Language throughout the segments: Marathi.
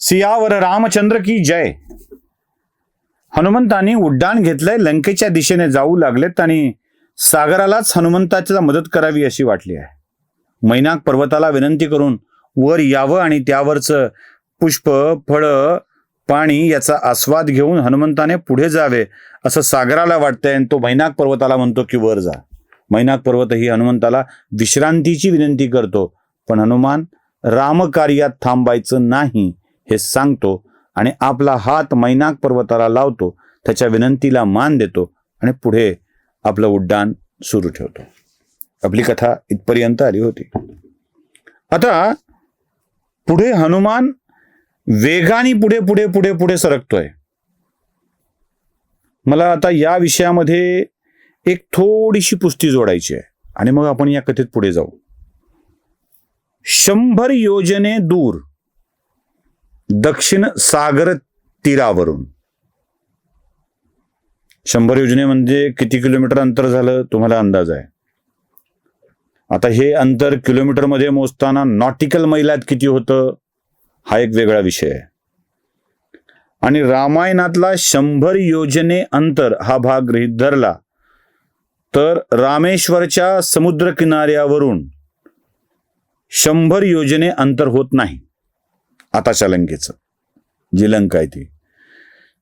सियावर रामचंद्र की जय. हनुमंतांनी उड्डाण घेतलंय लंकेच्या दिशेने जाऊ लागलेत आणि सागरालाच हनुमंताच्या मदत करावी अशी वाटली आहे. मैनाक पर्वताला विनंती करून वर यावं आणि त्यावरचं पुष्प फळ पाणी याचा आस्वाद घेऊन हनुमंताने पुढे जावे असं सागराला वाटतंय आणि तो मैनाक पर्वताला म्हणतो की वर जा. मैनाक पर्वत ही हनुमंताला विश्रांतीची विनंती करतो पण हनुमान रामकार्यात थांबायचं नाही. हे सांगतो आणि आपला हात मैनाक पर्वताला लावतो त्याच्या विनंतीला मान देतो आणि पुढे आपलं उड्डाण सुरू ठेवतो. आपली कथा इथपर्यंत आली होती. आता पुढे हनुमान वेगाने पुढे पुढे पुढे पुढे सरकतोय. मला आता या विषयामध्ये एक थोडीशी पुस्ती जोडायची आहे आणि मग आपण या कथेत पुढे जाऊ. शंभर योजने दूर. दक्षिण सागर तीरावरून. शंभर योजने म्हणजे किती किलोमीटर अंतर झालं तुम्हाला अंदाज आहे. आता हे अंतर किलोमीटरमध्ये मोजताना नॉटिकल मैलात किती होतं हा एक वेगळा विषय आहे. आणि रामायणातला शंभर योजने अंतर हा भाग गृहीत धरला तर रामेश्वरच्या समुद्र किनाऱ्यावरून शंभर योजने अंतर होत नाही. आताच्या लंकेचं जी लंका आहे ती.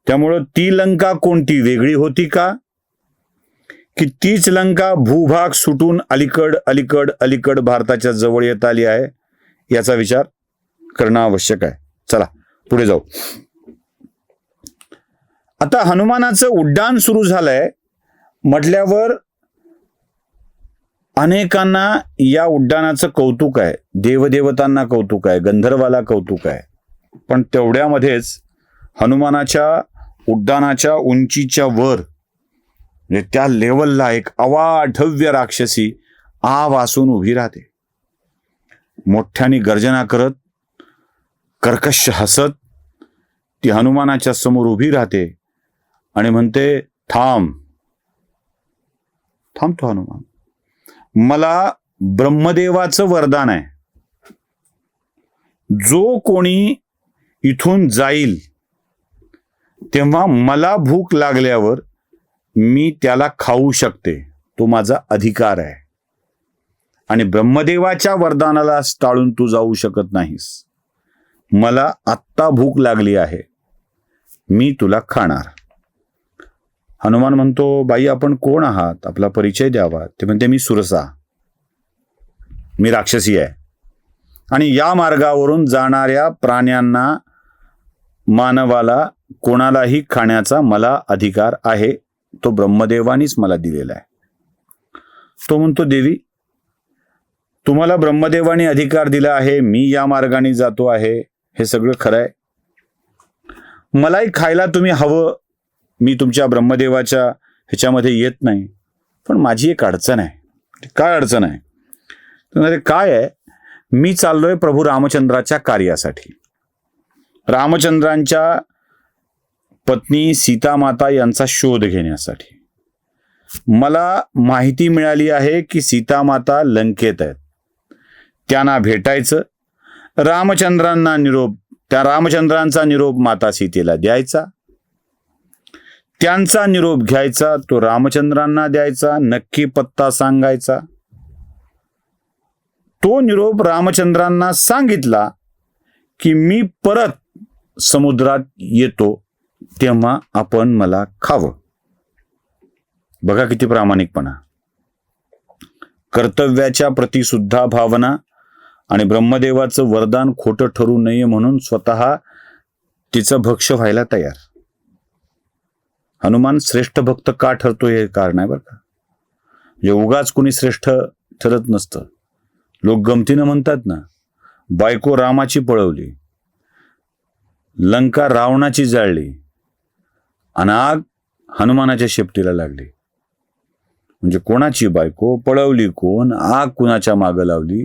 त्यामुळं ती लंका कोणती? वेगळी होती का? की तीच लंका भूभाग सुटून अलीकड अलीकड अलीकड भारताच्या जवळ येत आली आहे याचा विचार करणं आवश्यक आहे. चला पुढे जाऊ. आता हनुमानाचं उड्डाण सुरू झालंय म्हटल्यावर अनेकांना या उड्डाणाचं कौतुक आहे. देवदेवतांना कौतुक आहे. गंधर्वाला कौतुक आहे. पण तेवढ्यामध्येच हनुमानाच्या उड्डाणाच्या उंचीच्या वर म्हणजे त्या लेवलला एक अवाढव्य राक्षसी आ वासून उभी राहते. मोठ्याने गर्जना करत कर्कश हसत ती हनुमानाच्या समोर उभी राहते आणि म्हणते थांब. थांबतो हनुमान. मला ब्रह्मदेवाचं वरदान आहे. जो कोणी इथून जाईल तेव्हा मला भूक लागल्यावर मी त्याला खाऊ शकते. तो माझा अधिकार आहे. आणि ब्रह्मदेवाच्या वरदानाला टाळून तू जाऊ शकत नाहीस. मला आत्ता भूक लागली आहे. मी तुला खाणार. हनुमान म्हणतो बाई आपण कोण आहात? आपला परिचय द्यावा. ते म्हणते मी सुरसा. मी राक्षसी आहे. आणि या मार्गावरून जाणाऱ्या प्राण्यांना मानवाला कोणालाही खाण्याचा मला अधिकार आहे तो ब्रह्मदेवानीच मला दिलेला आहे. तो म्हणतो देवी तुम्हाला ब्रह्मदेवाने अधिकार दिला आहे मी या मार्गाने जातो आहे हे सगळं खरं आहे. मलाही खायला तुम्ही हवं मी तुमच्या ब्रह्मदेवाच्या ह्याच्यामध्ये येत नाही. पण माझी एक अडचण आहे. काय अडचण आहे? तर म्हणजे काय आहे? मी चाललोय प्रभू रामचंद्राच्या कार्यासाठी. रामचंद्रांच्या पत्नी सीतामाता यांचा शोध घेण्यासाठी. मला माहिती मिळाली आहे की सीतामाता लंकेत आहेत. त्यांना भेटायचं. रामचंद्रांना निरोप त्या रामचंद्रांचा निरोप माता सीतेला द्यायचा. त्यांचा निरोप घ्यायचा तो रामचंद्रांना द्यायचा नक्की पत्ता सांगायचा. तो निरोप रामचंद्रांना सांगितला की मी परत समुद्रात येतो तेव्हा आपण मला खावं. बघा किती प्रामाणिकपणा. कर्तव्याच्या प्रती सुद्धा भावना आणि ब्रह्मदेवाचं वरदान खोटं ठरू नये म्हणून स्वतः तिचं भक्ष व्हायला तयार. हनुमान श्रेष्ठ भक्त का ठरतो हे कारण आहे बरं का? म्हणजे उगाच कुणी श्रेष्ठ ठरत नसतं. लोक गमतीनं म्हणतात ना बायको रामाची पळवली लंका रावणाची जाळली आणि आग हनुमानाच्या शेपटीला लागली. म्हणजे कोणाची बायको पळवली कोण आग कुणाच्या मागं लावली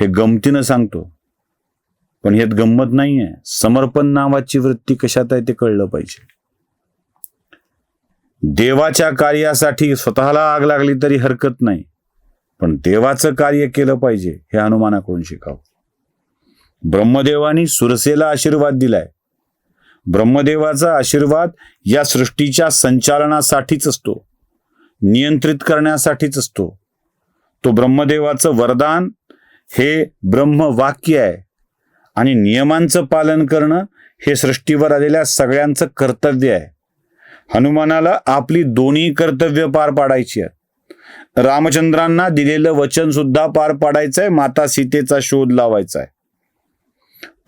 हे गमतीनं सांगतो. पण ह्यात गंमत नाही आहे समर्पण नावाची वृत्ती कशात आहे ते कळलं पाहिजे. देवाच्या कार्यासाठी स्वतःला आग लागली तरी हरकत नाही. पण देवाचं कार्य केलं पाहिजे हे हनुमानाकडून शिकावं. ब्रह्मदेवानी सुरसेला आशीर्वाद दिलाय. ब्रह्मदेवाचा आशीर्वाद या सृष्टीच्या संचालनासाठीच असतो नियंत्रित करण्यासाठीच असतो. तो ब्रह्मदेवाचं वरदान हे ब्रह्मवाक्य आहे आणि नियमांचं पालन करणं हे सृष्टीवर आलेल्या सगळ्यांचं कर्तव्य आहे. हनुमानाला आपली दोन्ही कर्तव्य पार पाडायची आहेत. रामचंद्रांना दिलेलं वचन सुद्धा पार पाडायचंय माता सीतेचा शोध लावायचा आहे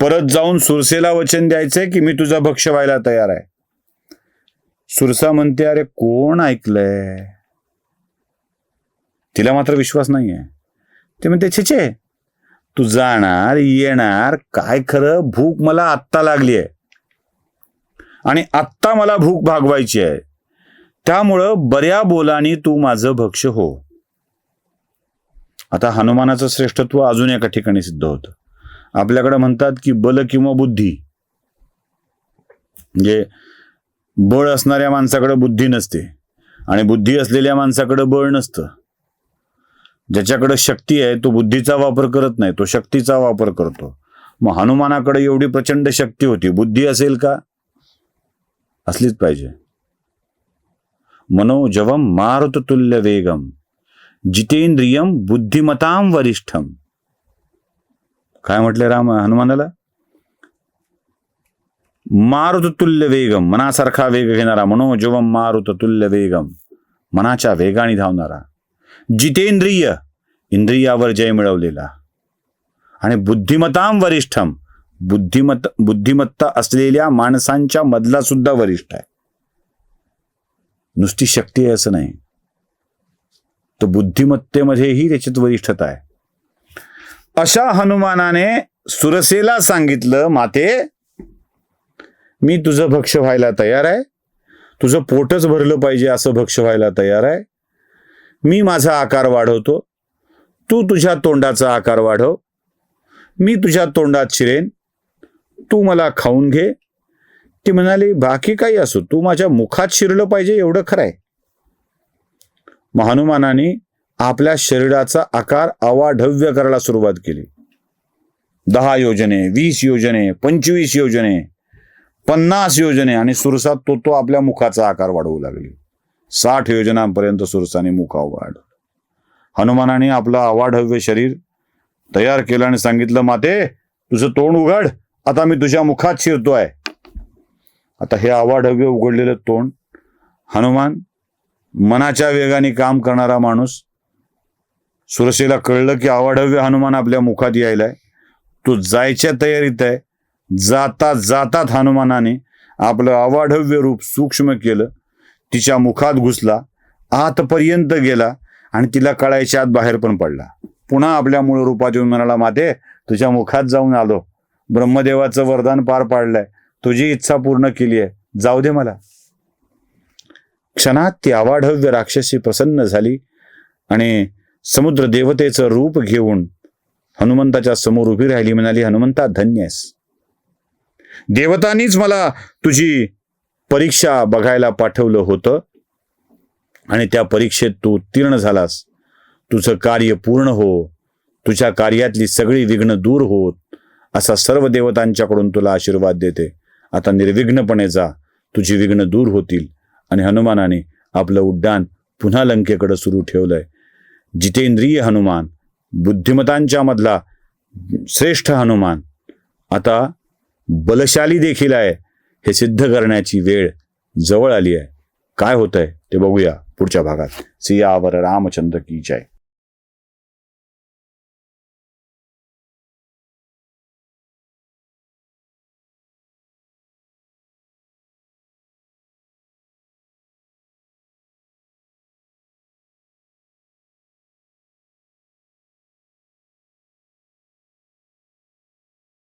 परत जाऊन सुरसेला वचन द्यायचंय की मी तुझा भक्ष व्हायला तयार आहे. सुरसा म्हणते अरे कोण ऐकलंय? तिला मात्र विश्वास नाहीये. ते म्हणते छिचे तू जाणार येणार काय खरं भूक मला आत्ता लागली आहे आणि आत्ता मला भूक भागवायची आहे. त्यामुळं बऱ्या बोलानी तू माझं भक्ष हो. आता हनुमानाचं श्रेष्ठत्व अजून एका ठिकाणी सिद्ध होतं. आपल्याकडे म्हणतात की बल किंवा बुद्धी. म्हणजे बळ असणाऱ्या माणसाकडे बुद्धी नसते आणि बुद्धी असलेल्या माणसाकडे बळ नसतं. ज्याच्याकडे शक्ती आहे तो बुद्धीचा वापर करत नाही तो शक्तीचा वापर करतो. मग हनुमानाकडे एवढी प्रचंड शक्ती होती बुद्धी असेल का? असलीच पाहिजे. मनोजवम मारुततुल्य वेगम जितेंद्रियम बुद्धिमताम वरिष्ठम. काय म्हटले राम हनुमानाला? मारुततुल्य वेगम मनासारखा वेग घेणारा मनोजवम मारुततुल्य वेगम मनाच्या वेगाने धावणारा. जितेंद्रिय इंद्रियावर जय मिळवलेला. आणि बुद्धिमताम वरिष्ठम बुद्धिमत बुद्धिमत्ता असलेल्या माणसांच्या मधला सुद्धा वरिष्ठ आहे. नुसती शक्ती आहे असं नाही. तर बुद्धिमत्तेमध्येही त्याच्यात वरिष्ठता आहे. अशा हनुमानाने सुरसेला सांगितलं माते मी तुझं भक्ष व्हायला तयार आहे. तुझं पोटच भरलं पाहिजे असं भक्ष व्हायला तयार आहे. मी माझा आकार वाढवतो. तू तुझ्या तोंडाचा आकार वाढव. मी तुझ्या तोंडात शिरेन. तू मला खाऊन घे. ती म्हणाली बाकी काही असो तू माझ्या मुखात शिरलं पाहिजे एवढं खरं आहे मग हनुमानाने आपल्या शरीराचा आकार अवाढव्य करायला सुरुवात केली. दहा योजने वीस योजने पंचवीस योजने पन्नास योजने आणि सुरसात तो तो आपल्या मुखाचा आकार वाढवू लागली. साठ योजनांपर्यंत सुरसाने मुखा वाढ. हनुमानाने आपलं अवाढव्य शरीर तयार केलं आणि सांगितलं माते तुझं तोंड उघड. आता मी तुझ्या मुखात शिरतोय. आता हे अवाढव्य उघडलेलं तोंड हनुमान मनाच्या वेगाने काम करणारा माणूस सुरसेला कळलं की अवाढव्य हनुमान आपल्या मुखात यायलाय. तो जायच्या तयारीत आहे. जाता जातात हनुमानाने आपलं अवाढव्य रूप सूक्ष्म केलं. तिच्या मुखात घुसला आतपर्यंत गेला आणि तिला कळायच्या आत बाहेर पण पडला. पुन्हा आपल्या मूळ रूपात येऊन म्हणाला माते तुझ्या मुखात जाऊन आलो. ब्रह्मदेवाचं वरदान पार पाडलंय. तुझी इच्छा पूर्ण केली आहे. जाऊ दे मला. क्षणात ती आवाढव्य राक्षसी प्रसन्न झाली आणि समुद्र देवतेचं रूप घेऊन हनुमंताच्या समोर उभी राहिली. म्हणाली हनुमंता धन्यस देवतानीच देवतांनीच मला तुझी परीक्षा बघायला पाठवलं होतं आणि त्या परीक्षेत तू उत्तीर्ण झालास. तुझं कार्य पूर्ण हो. तुझ्या कार्यातली सगळी विघ्न दूर होत. असा सर्व देवतांच्याकडून तुला आशीर्वाद देते. आता निर्विघ्नपणे जा. तुझी विघ्न दूर होतील. आणि हनुमानाने आपलं उड्डाण पुन्हा लंकेकडे सुरू ठेवलंय. जितेंद्रिय हनुमान बुद्धिमतांच्या मधला श्रेष्ठ हनुमान आता बलशाली देखील आहे. हे सिद्ध करण्याची वेळ जवळ आली आहे. काय होतंय ते बघूया पुढच्या भागात. सियावर रामचंद्र की जय.